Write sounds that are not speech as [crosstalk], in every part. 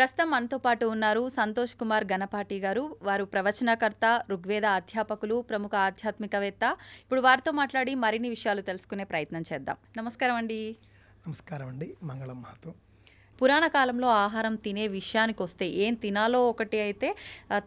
ప్రస్తుతం మనతో పాటు ఉన్నారు సంతోష్ కుమార్ గణపాటి గారు. వారు ప్రవచనకర్త ఋగ్వేద అధ్యాపకులు ప్రముఖ ఆధ్యాత్మికవేత్త. ఇప్పుడు వారితో మాట్లాడి మరిన్ని విషయాలు తెలుసుకునే ప్రయత్నం చేద్దాం. నమస్కారం అండి. నమస్కారం అండి. మంగళం మాతో పురాణ కాలంలో ఆహారం తినే విషయానికి వస్తే ఏం తినాలో ఒకటి అయితే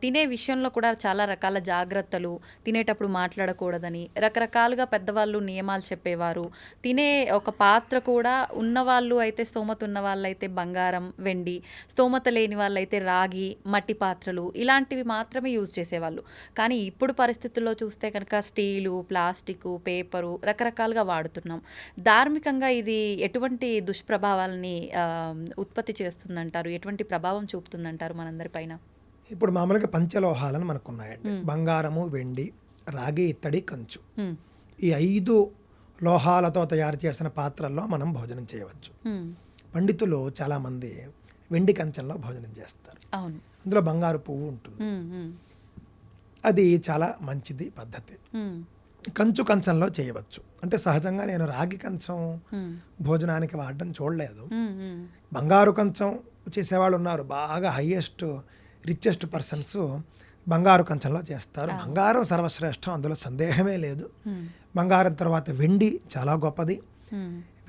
తినే విషయంలో కూడా చాలా రకాల జాగ్రత్తలు తినేటప్పుడు మాట్లాడకూడదని రకరకాలుగా పెద్దవాళ్ళు నియమాలు చెప్పేవారు. తినే ఒక పాత్ర కూడా ఉన్నవాళ్ళు అయితే స్తోమత ఉన్న వాళ్ళైతే బంగారం వెండి స్తోమత లేని వాళ్ళైతే రాగి మట్టి పాత్రలు ఇలాంటివి మాత్రమే యూజ్ చేసేవాళ్ళు. కానీ ఇప్పుడు పరిస్థితుల్లో చూస్తే కనుక స్టీలు ప్లాస్టిక్ పేపరు రకరకాలుగా వాడుతున్నాం. ధార్మికంగా ఇది ఎటువంటి దుష్ప్రభావాలని ఉత్పత్తి చేస్తుందంటారు? ఎటువంటి ప్రభావం చూపుతుందంటారు మనందరిపైన ఇప్పుడు మామూలుగా పంచలోహాలను మనకు ఉన్నాయండి బంగారము వెండి రాగి ఇత్తడి కంచు. ఈ ఐదు లోహాలతో తయారు చేసిన పాత్రల్లో మనం భోజనం చేయవచ్చు. పండితులు చాలామంది వెండి కంచంలో భోజనం చేస్తారు. అందులో బంగారు పువ్వు ఉంటుంది. అది చాలా మంచిది పద్ధతి. కంచు కంచంలో చేయవచ్చు. అంటే సహజంగా నేను రాగి కంచం. భోజనానికి వాడడం చూడలేదు. బంగారు కంచం చేసేవాళ్ళు ఉన్నారు. బాగా హయ్యెస్ట్ రిచెస్ట్ పర్సన్స్ బంగారు కంచంలో చేస్తారు. బంగారం సర్వశ్రేష్టం అందులో సందేహమే లేదు. బంగారం తర్వాత వెండి చాలా గొప్పది.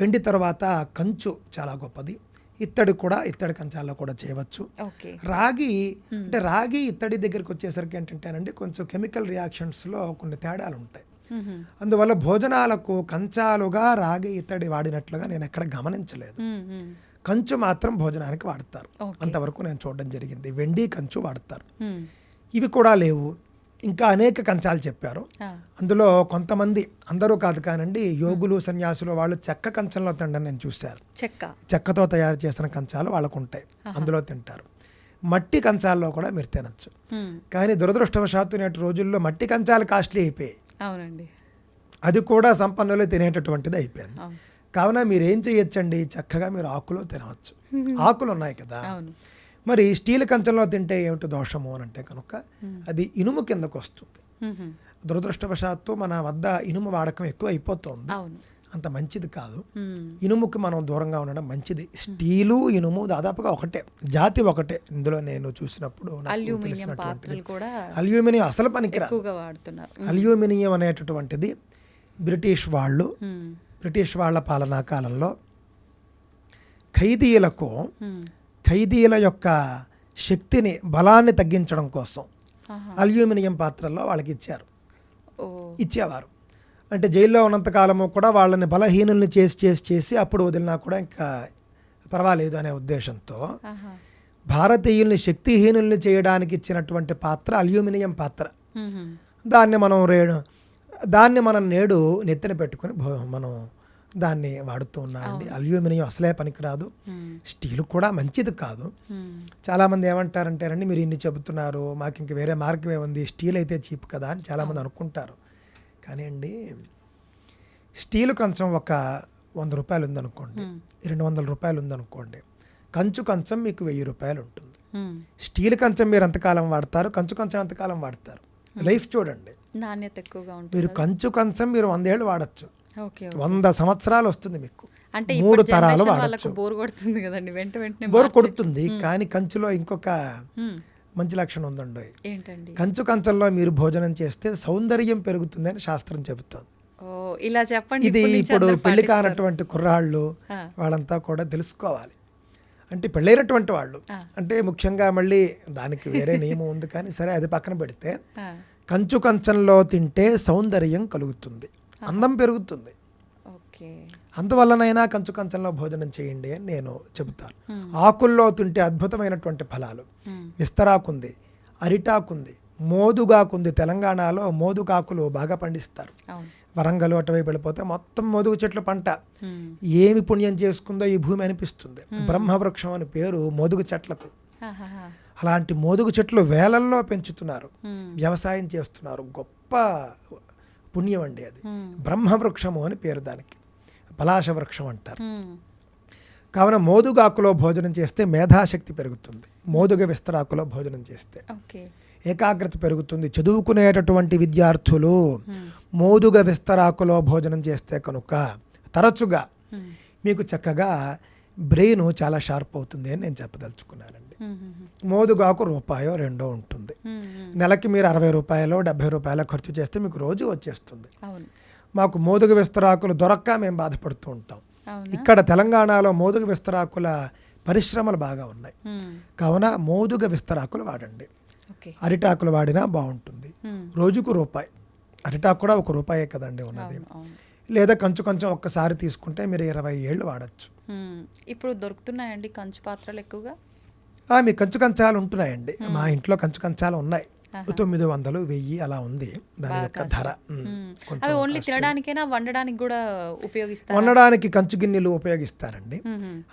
వెండి తర్వాత కంచు చాలా గొప్పది. ఇత్తడి కూడా ఇత్తడి కంచాల్లో కూడా చేయవచ్చు. రాగి అంటే రాగి ఇత్తడి దగ్గరికి వచ్చేసరికి ఏంటంటేనండి కొంచెం కెమికల్ రియాక్షన్స్లో కొన్ని తేడాలు ఉంటాయి. అందువల్ల భోజనాలకు కంచాలుగా రాగి ఇత్తడి వాడినట్లుగా నేను ఎక్కడ గమనించలేదు. కంచు మాత్రం భోజనానికి వాడతారు. అంతవరకు నేను చూడడం జరిగింది. వెండి కంచు వాడతారు. ఇవి కూడా లేవు. ఇంకా అనేక కంచాలు చెప్పారు. అందులో కొంతమంది అందరూ కాదు కానండి యోగులు సన్యాసులు వాళ్ళు చెక్క కంచంలో తినడం నేను చూశారు. చెక్క. చెక్కతో తయారు చేసిన కంచాలు వాళ్ళకు ఉంటాయి. అందులో తింటారు. మట్టి కంచాల్లో కూడా మీరు తినచ్చు. కానీ దురదృష్టవశాత్తు నేటి రోజుల్లో మట్టి కంచాలు కాస్ట్లీ అయిపోయాయి. అవునండి. అది కూడా సంపన్నులు తినేటటువంటిది అయిపోయింది. కావున మీరు ఏం చేయొచ్చండి చక్కగా మీరు ఆకులో తినవచ్చు. [laughs] ఆకులు ఉన్నాయి కదా మరి స్టీల్ కంచంలో తింటే ఏమిటి దోషము అని అంటే కనుక అది ఇనుము కిందకు వస్తుంది. దురదృష్టవశాత్తు మన వద్ద ఇనుము వాడకం ఎక్కువ అయిపోతుంది అంత మంచిది కాదు. ఇనుముకి మనం దూరంగా ఉండడం మంచిది. స్టీలు ఇనుము దాదాపుగా ఒకటే. జాతి ఒకటే. ఇందులో నేను చూసినప్పుడు అల్యూమినియం అసలు పనికిరాదు. అల్యూమినియం అనేటటువంటిది బ్రిటిష్ వాళ్ళు. బ్రిటిష్ వాళ్ళ పాలనా కాలంలో ఖైదీలకు. ఖైదీల యొక్క శక్తిని బలాన్ని తగ్గించడం కోసం. అల్యూమినియం పాత్రల్లో వాళ్ళకి ఇచ్చారు. ఇచ్చేవారు. అంటే జైల్లో ఉన్నంతకాలము కూడా వాళ్ళని బలహీనుల్ని చేసి చేసి చేసి అప్పుడు వదిలినా కూడా ఇంకా పర్వాలేదు అనే ఉద్దేశంతో. భారతీయుల్ని శక్తిహీనుల్ని చేయడానికి ఇచ్చినటువంటి పాత్ర అల్యూమినియం పాత్ర. దాన్ని మనం రేడు దాన్ని మనం నేడు నెత్తిన పెట్టుకొని మనం దాన్ని వాడుతూ ఉన్నామండి అల్యూమినియం అసలే పనికిరాదు. స్టీల్ కూడా మంచిది కాదు. చాలామంది ఏమంటారంటేనండి మీరు ఇన్ని చెబుతున్నారు మాకు ఇంక వేరే మార్గం ఏముంది స్టీల్ అయితే చీప్ కదా అని చాలామంది అనుకుంటారు కానీ అండి స్టీల్ కంచం ఒక వంద రూపాయలు ఉందనుకోండి. రెండు వందల రూపాయలు ఉందనుకోండి. కంచు కంచం మీకు వెయ్యి రూపాయలు ఉంటుంది. స్టీల్ కంచం మీరు ఎంతకాలం వాడతారు? కంచు కంచం ఎంతకాలం వాడతారు? లైఫ్ చూడండి. నాణ్యత ఎక్కువగా ఉంటుంది మీరు కంచు కంచం మీరు వందేళ్ళు వాడచ్చు. వంద సంవత్సరాలు వస్తుంది మీకు. అంటే మూడు తరాలు వాడచ్చు. బోర్ కొడుతుంది కదండి. వెంట వెంటనే బోరు కొడుతుంది. కానీ కంచులో ఇంకొక. మంచి లక్షణం ఉందండి. ఏంటండి? కంచు కంచంలో మీరు భోజనం చేస్తే సౌందర్యం పెరుగుతుందని శాస్త్రం చెబుతోంది. ఇలా చెప్పండి. ఇది ఇప్పుడు పెళ్ళి. కానటువంటి కుర్రాళ్ళు. వాళ్ళంతా కూడా తెలుసుకోవాలి. అంటే పెళ్ళైనటువంటి వాళ్ళు. అంటే ముఖ్యంగా మళ్ళీ దానికి వేరే నియమం ఉంది కానీ సరే అది పక్కన పెడితే. కంచు కంచంలో తింటే సౌందర్యం కలుగుతుంది. అందం పెరుగుతుంది. ఓకే. అందువల్లనైనా కంచు కంచంలో భోజనం చేయండి అని నేను చెబుతాను. ఆకుల్లో తింటే అద్భుతమైనటువంటి ఫలాలు. విస్తరాకుంది అరిటాకుంది మోదుగాకుంది తెలంగాణలో మోదుగాకులు బాగా పండిస్తారు వరంగల్ అటువైపు వెళ్ళిపోతే మొత్తం మోదుగు చెట్ల పంట. ఏమి పుణ్యం చేసుకుందో ఈ భూమి అనిపిస్తుంది బ్రహ్మవృక్షం అని పేరు మోదుగు చెట్లకు. అలాంటి మోదుగు చెట్లు వేలల్లో పెంచుతున్నారు. వ్యవసాయం చేస్తున్నారు గొప్ప పుణ్యం అండి అది హ్మ్. బ్రహ్మవృక్షము అని పేరు దానికి పలాశ వృక్షం అంటారు. కావున మోదుగాకులో భోజనం చేస్తే మేధాశక్తి పెరుగుతుంది మోదుగ విస్తరాకులో భోజనం చేస్తే ఏకాగ్రత పెరుగుతుంది చదువుకునేటటువంటి విద్యార్థులు. మోదుగ విస్తరాకులో భోజనం చేస్తే కనుక తరచుగా. మీకు చక్కగా బ్రెయిన్ చాలా షార్ప్ అవుతుంది అని నేను చెప్పదలుచుకున్నానండి. మోదుగాకు రూపాయో రెండో ఉంటుంది. నెలకి మీరు అరవై రూపాయలు డెబ్బై రూపాయలు ఖర్చు చేస్తే మీకు రోజు వచ్చేస్తుంది మాకు మోదుగ విస్తరాకులు దొరక్క మేము బాధపడుతూ ఉంటాం. ఇక్కడ తెలంగాణలో మోదుగ విస్తరాకుల పరిశ్రమలు బాగా ఉన్నాయి. కావున మోదుగ విస్తరాకులు వాడండి. అరిటాకులు వాడినా బాగుంటుంది. రోజుకు రూపాయి. అరిటాకు కూడా ఒక రూపాయే కదండి ఉన్నది. లేదా కొంచెం కొంచెం ఒక్కసారి తీసుకుంటే మీరు ఇరవై ఏళ్ళు వాడచ్చు. ఇప్పుడు దొరుకుతున్నాయండి కంచు పాత్రలు ఎక్కువగా? మీ కంచు కంచాలు ఉంటున్నాయండి. మా ఇంట్లో కంచు కంచాలు ఉన్నాయి. తొమ్మిది వందలు వెయ్యి అలా ఉంది. దాని యొక్క ధర. అవి ఓన్లీ. తినడానికైనా వండడానికి కూడా ఉపయోగిస్తారు? వండడానికి కంచు గిన్నెలు ఉపయోగిస్తారండి.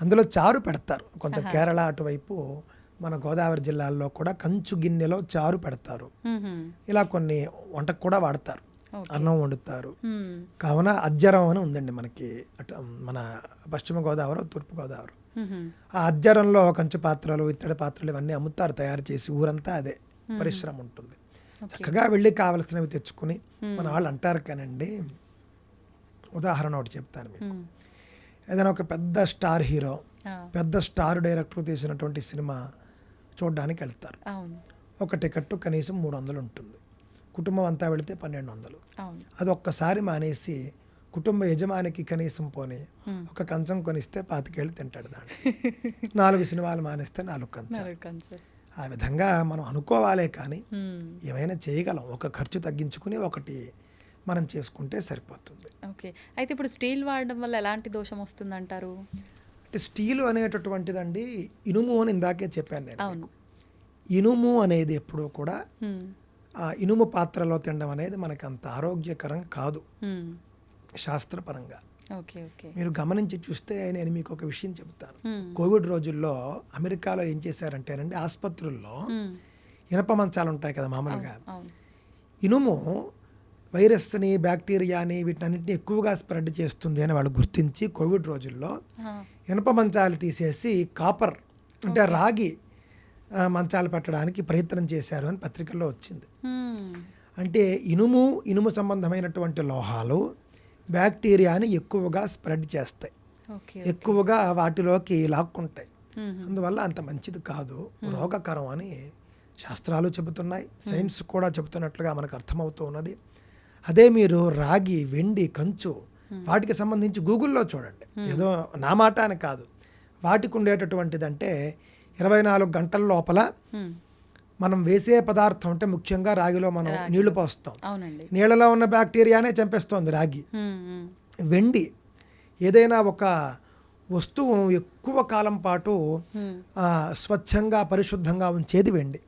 అందులో చారు పెడతారు. కొంచెం కేరళ అటువైపు మన గోదావరి జిల్లాల్లో కూడా కంచు గిన్నెలో చారు పెడతారు. ఇలా కొన్ని వంటకు కూడా వాడతారు. అన్నం వండుతారు. కావున అజ్జరం అని ఉందండి మనకి. అటు మన పశ్చిమ గోదావరి తూర్పు గోదావరి. ఆ అజ్జరంలో కంచు పాత్రలు ఇత్తడి పాత్రలు ఇవన్నీ అమ్ముతారు. తయారు చేసి ఊరంతా అదే. పరిశ్రమ ఉంటుంది. చక్కగా వెళ్ళి కావలసినవి తెచ్చుకుని మన వాళ్ళు అంటారు కానండి ఉదాహరణ ఒకటి చెప్తాను మీకు. ఏదైనా ఒక పెద్ద స్టార్ హీరో పెద్ద స్టార్ డైరెక్టర్ తీసినటువంటి సినిమా చూడడానికి వెళ్తారు. ఒక టికెట్ కనీసం మూడు వందలు ఉంటుంది. కుటుంబం అంతా వెళితే పన్నెండు వందలు. అది ఒక్కసారి మానేసి కుటుంబ యజమానికి కనీసం పోని. ఒక కంచం కొనిస్తే పాతికేళ్ళు తింటాడు దాన్ని. నాలుగు సినిమాలు మానేస్తే నాలుగు కంచు ఆ విధంగా మనం అనుకోవాలే కానీ. ఏమైనా చేయగలం ఒక ఖర్చు తగ్గించుకుని ఒకటి మనం చేసుకుంటే సరిపోతుంది ఓకే అయితే ఇప్పుడు స్టీల్ వాడడం వల్ల ఎలాంటి దోషం వస్తుందంటారు అంటే స్టీలు అనేటటువంటిదండి ఇనుము అని ఇందాకే చెప్పాను నేను. ఇనుము అనేది ఎప్పుడూ కూడా. ఆ ఇనుము పాత్రలో తినడం అనేది మనకు అంత ఆరోగ్యకరం కాదు. శాస్త్రపరంగా మీరు గమనించి చూస్తే నేను మీకు ఒక విషయం చెబుతాను. కోవిడ్ రోజుల్లో అమెరికాలో ఏం చేశారంటేనండి ఆసుపత్రుల్లో. ఇనప మంచాలు ఉంటాయి కదా మామూలుగా. ఇనుము వైరస్ని బ్యాక్టీరియాని వీటన్నిటిని ఎక్కువగా స్ప్రెడ్ చేస్తుంది అని వాళ్ళు గుర్తించి కోవిడ్ రోజుల్లో ఇనప మంచాలు తీసేసి కాపర్ అంటే రాగి మంచాలు పెట్టడానికి ప్రయత్నం చేశారు అని పత్రికల్లో వచ్చింది. అంటే ఇనుము ఇనుము సంబంధమైనటువంటి లోహాలు బ్యాక్టీరియాని ఎక్కువగా స్ప్రెడ్ చేస్తాయి. ఎక్కువగా వాటిలోకి లాక్కుంటాయి. అందువల్ల అంత మంచిది కాదు. రోగకరం అని శాస్త్రాలు చెబుతున్నాయి. సైన్స్ కూడా చెబుతున్నట్లుగా మనకు అర్థమవుతూ ఉన్నది. అదే మీరు రాగి వెండి కంచు వాటికి సంబంధించి గూగుల్లో చూడండి. ఏదో నా మాట అని కాదు. వాటికి ఉండేటటువంటిదంటే ఇరవై నాలుగు గంటల లోపల. మనం వేసే పదార్థం అంటే ముఖ్యంగా రాగిలో మనం నీళ్ళు పోస్తాం. నీళ్ళలో ఉన్న బ్యాక్టీరియానే చంపేస్తోంది రాగి. వెండి ఏదైనా ఒక వస్తువు ఎక్కువ కాలం పాటు స్వచ్ఛంగా పరిశుద్ధంగా ఉంచేది వెండి.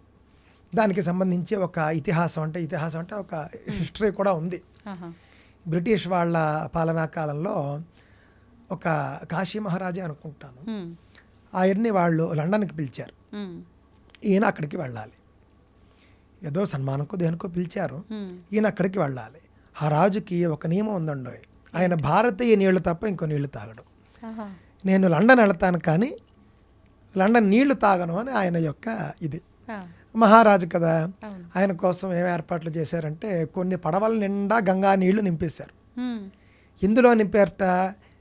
దానికి సంబంధించి ఒక ఇతిహాసం అంటే ఇతిహాసం అంటే ఒక హిస్టరీ కూడా ఉంది. బ్రిటిష్ వాళ్ళ పాలనా కాలంలో ఒక కాశీ మహారాజే అనుకుంటాను. ఆయన్ని వాళ్ళు లండన్కి పిలిచారు. ఈయన అక్కడికి వెళ్ళాలి. ఏదో సన్మానంకో దేనికో పిలిచారు. ఈయన అక్కడికి వెళ్ళాలి. ఆ రాజుకి ఒక నియమం ఉందండి ఆయన భారతీయ నీళ్ళు తప్ప ఇంకో నీళ్ళు తాగడు. నేను లండన్ వెళ్తాను కానీ లండన్ నీళ్ళు తాగను అని ఆయన యొక్క ఇది. మహారాజు కదా. ఆయన కోసం ఏం ఏర్పాట్లు చేశారంటే కొన్ని పడవల నిండా గంగా నీళ్ళు నింపేశారు. ఇందులో నింపారట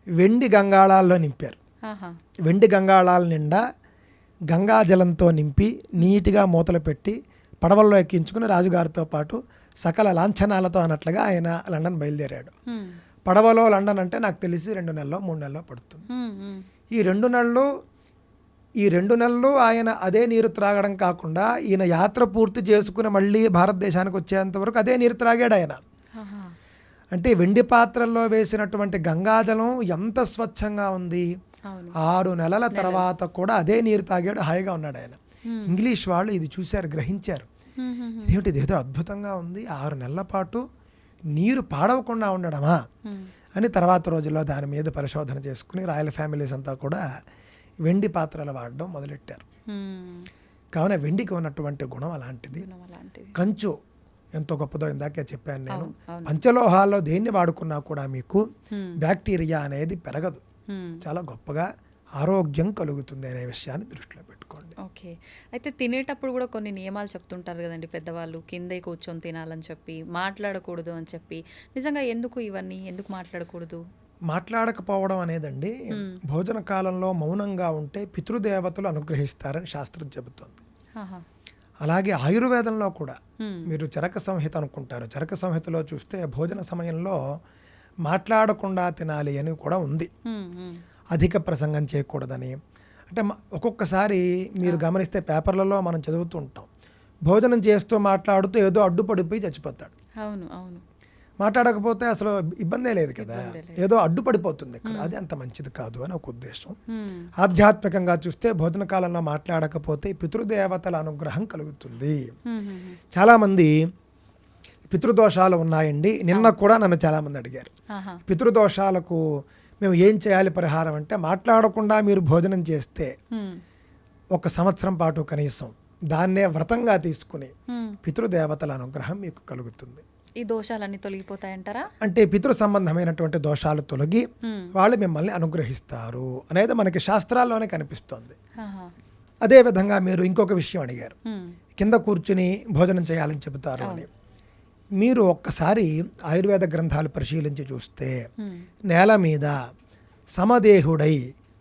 వెండి గంగాళాల్లో నింపారు. వెండి గంగాళాల నిండా గంగా జలంతో నింపి నీట్గా మూతలు పెట్టి పడవల్లో ఎక్కించుకుని రాజుగారితో పాటు సకల లాంఛనాలతో అన్నట్లుగా ఆయన లండన్ బయలుదేరాడు. పడవలో లండన్ అంటే నాకు తెలిసి రెండు నెలలో మూడు నెలలో పడుతుంది. ఈ రెండు నెలలు ఈ రెండు నెలలు ఆయన అదే నీరు త్రాగడం కాకుండా ఈయన యాత్ర పూర్తి చేసుకుని మళ్ళీ భారతదేశానికి వచ్చేంత వరకు అదే నీరు త్రాగాడు ఆయన. అంటే వెండి పాత్రల్లో వేసినటువంటి గంగాజలం ఎంత స్వచ్ఛంగా ఉంది ఆరు నెలల తర్వాత కూడా అదే నీరు తాగాడు హాయిగా ఉన్నాడు ఆయన. ఇంగ్లీష్ వాళ్ళు ఇది చూశారు గ్రహించారు ఇదేమిటి ఇదేదో అద్భుతంగా ఉంది ఆరు నెలల పాటు నీరు పాడవకుండా ఉండడమా. అని తర్వాత రోజుల్లో దాని మీద పరిశోధన చేసుకుని రాయల్ ఫ్యామిలీస్ అంతా కూడా వెండి పాత్రలు వాడడం మొదలెట్టారు. కావున వెండికి ఉన్నటువంటి గుణం అలాంటిది కంచు ఎంతో గొప్పదో ఇందాకే చెప్పాను నేను. పంచలోహాల్లో దేన్ని వాడుకున్నా కూడా మీకు. బ్యాక్టీరియా అనేది పెరగదు. చాలా గొప్పగా ఆరోగ్యం కలుగుతుంది అనే విషయాన్ని దృష్టిలో పెట్టుకోండి. ఓకే. అయితే తినేటప్పుడు కూడా కొన్ని నియమాలు చెప్తుంటారు కదండి పెద్దవాళ్ళు. కిందే కూర్చొని తినాలని చెప్పి మాట్లాడకూడదు అని చెప్పి. నిజంగా ఎందుకు ఇవన్నీ? ఎందుకు మాట్లాడకూడదు? మాట్లాడకపోవడం అనేదండి భోజన కాలంలో మౌనంగా ఉంటే పితృదేవతలు అనుగ్రహిస్తారని శాస్త్రం చెబుతోంది. అలాగే ఆయుర్వేదంలో కూడా. మీరు చరక సంహిత అనుకుంటారు. చరక సంహితలో చూస్తే భోజన సమయంలో మాట్లాడకుండా తినాలి అని కూడా ఉంది. అధిక ప్రసంగం చేయకూడదని. అంటే ఒక్కొక్కసారి మీరు గమనిస్తే పేపర్లలో మనం చదువుతూ ఉంటాం. భోజనం చేస్తూ మాట్లాడుతూ ఏదో అడ్డుపడిపోయి చచ్చిపోతాడు. అవును అవును. మాట్లాడకపోతే అసలు ఇబ్బందే లేదు కదా. ఏదో అడ్డుపడిపోతుంది ఇక్కడ. అది అంత మంచిది కాదు అని ఒక ఉద్దేశం. ఆధ్యాత్మికంగా చూస్తే భోజన కాలంలో మాట్లాడకపోతే పితృదేవతల అనుగ్రహం కలుగుతుంది. చాలామంది పితృదోషాలు ఉన్నాయండి. నిన్న కూడా నన్ను చాలామంది అడిగారు. పితృదోషాలకు మేము ఏం చేయాలి పరిహారం అంటే మాట్లాడకుండా మీరు భోజనం చేస్తే. ఒక సంవత్సరం పాటు కనీసం దాన్నే వ్రతంగా తీసుకుని. పితృదేవతల అనుగ్రహం మీకు కలుగుతుంది ఈ దోషాలన్నీ తొలగిపోతాయంటారా అంటే పితృ సంబంధమైనటువంటి దోషాలు తొలగి. వాళ్ళు మిమ్మల్ని అనుగ్రహిస్తారు అనేది మనకి శాస్త్రాల్లోనే కనిపిస్తోంది. అదేవిధంగా మీరు ఇంకొక విషయం అడిగారు. కింద కూర్చుని భోజనం చేయాలని చెబుతారు అని మీరు ఒక్కసారి ఆయుర్వేద గ్రంథాలు పరిశీలించి చూస్తే. నేల మీద సమదేహుడై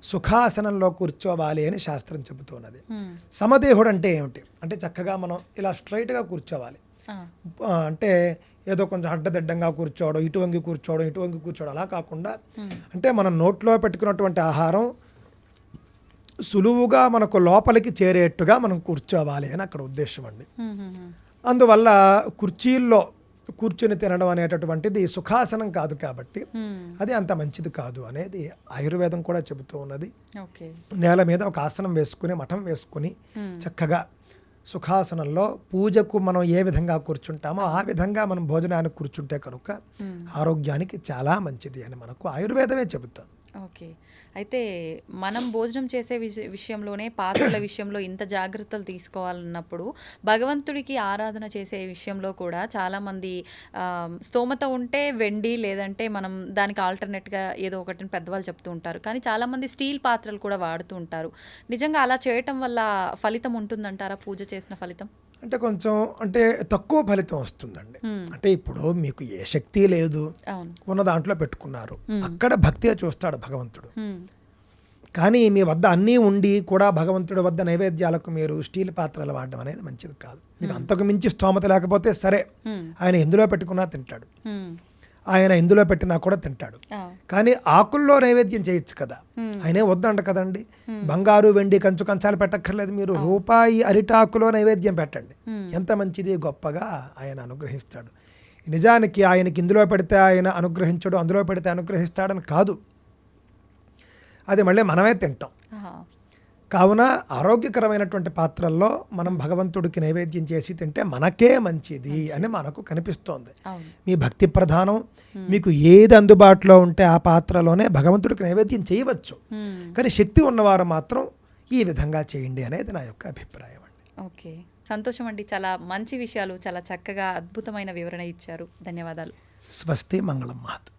సుఖాసనంలో కూర్చోవాలి అని శాస్త్రం చెబుతున్నది. సమదేహుడు అంటే ఏమిటి అంటే చక్కగా మనం ఇలా స్ట్రైట్గా కూర్చోవాలి అంటే ఏదో కొంచెం అడ్డదిడ్డంగా కూర్చోవడం ఇటు వంగి కూర్చోవడం ఇటు వంగి కూర్చోవడం అలా కాకుండా అంటే మనం నోట్లో పెట్టుకున్నటువంటి ఆహారం సులువుగా మనకు లోపలికి చేరేట్టుగా మనం కూర్చోవాలి అని అక్కడ ఉద్దేశం అండి. అందువల్ల కుర్చీల్లో కూర్చుని తినడం అనేటటువంటిది సుఖాసనం కాదు కాబట్టి హ్మ్. అది అంత మంచిది కాదు అనేది ఆయుర్వేదం కూడా చెబుతూ ఉన్నది నేల మీద ఒక ఆసనం వేసుకుని మఠం వేసుకుని హ్మ్. చక్కగా సుఖాసనంలో పూజకు మనం ఏ విధంగా కూర్చుంటామో ఆ విధంగా మనం భోజనానికి కూర్చుంటే కనుక హ్మ్. ఆరోగ్యానికి చాలా మంచిది అని మనకు ఆయుర్వేదమే చెబుతుంది ఓకే. అయితే మనం భోజనం చేసే విష- విషయంలోనే పాత్రల [coughs] విషయంలో ఇంత జాగ్రత్తలు తీసుకోవాలన్నప్పుడు భగవంతుడికి ఆరాధన చేసే విషయంలో కూడా చాలామంది స్తోమత ఉంటే వెండి లేదంటే మనం దానికి ఆల్టర్నేట్గా ఏదో ఒకటి పెద్దవాళ్ళు చెప్తూ ఉంటారు. కానీ చాలామంది స్టీల్ పాత్రలు కూడా వాడుతూ ఉంటారు. నిజంగా అలా చేయటం వల్ల ఫలితం ఉంటుందంటారా? పూజ చేసిన ఫలితం? అంటే కొంచెం అంటే తక్కువ ఫలితం వస్తుందండి. అంటే ఇప్పుడు మీకు ఏ శక్తి లేదు. ఉన్న దాంట్లో పెట్టుకున్నారు. అక్కడ భక్తిగా చూస్తాడు భగవంతుడు. కానీ మీ వద్ద అన్నీ ఉండి కూడా భగవంతుడి వద్ద నైవేద్యాలకు మీరు స్టీల్ పాత్రలు వాడడం అనేది మంచిది కాదు. మీకు అంతకు మించి స్తోమత లేకపోతే సరే. ఆయన ఎందులో పెట్టుకున్నా తింటాడు. ఆయన ఎందులో పెట్టినా కూడా తింటాడు. కానీ ఆకుల్లో నైవేద్యం చేయొచ్చు కదా. ఆయనే వద్దంట కదండి. బంగారు వెండి కంచు కంచాలు పెట్టక్కర్లేదు మీరు. రూపాయి అరిటాకులో నైవేద్యం పెట్టండి. ఎంత మంచిది గొప్పగా ఆయన అనుగ్రహిస్తాడు. నిజానికి ఆయనకి ఇందులో పెడితే ఆయన అనుగ్రహించడు అందులో పెడితే అనుగ్రహిస్తాడని కాదు. అది మళ్ళీ మనమే తింటాం. కావున ఆరోగ్యకరమైనటువంటి పాత్రల్లో మనం భగవంతుడికి నైవేద్యం చేసి తింటే మనకే మంచిది అని మనకు కనిపిస్తోంది. మీ భక్తి ప్రధానం మీకు ఏది అందుబాటులో ఉంటే ఆ పాత్రలోనే భగవంతుడికి నైవేద్యం చేయవచ్చు. కానీ శక్తి ఉన్నవారు మాత్రం ఈ విధంగా చేయండి అనేది నా యొక్క అభిప్రాయం అండి. ఓకే. సంతోషం అండి. చాలా మంచి విషయాలు చాలా చక్కగా అద్భుతమైన వివరణ ఇచ్చారు. ధన్యవాదాలు. స్వస్తి మంగళం మహత్.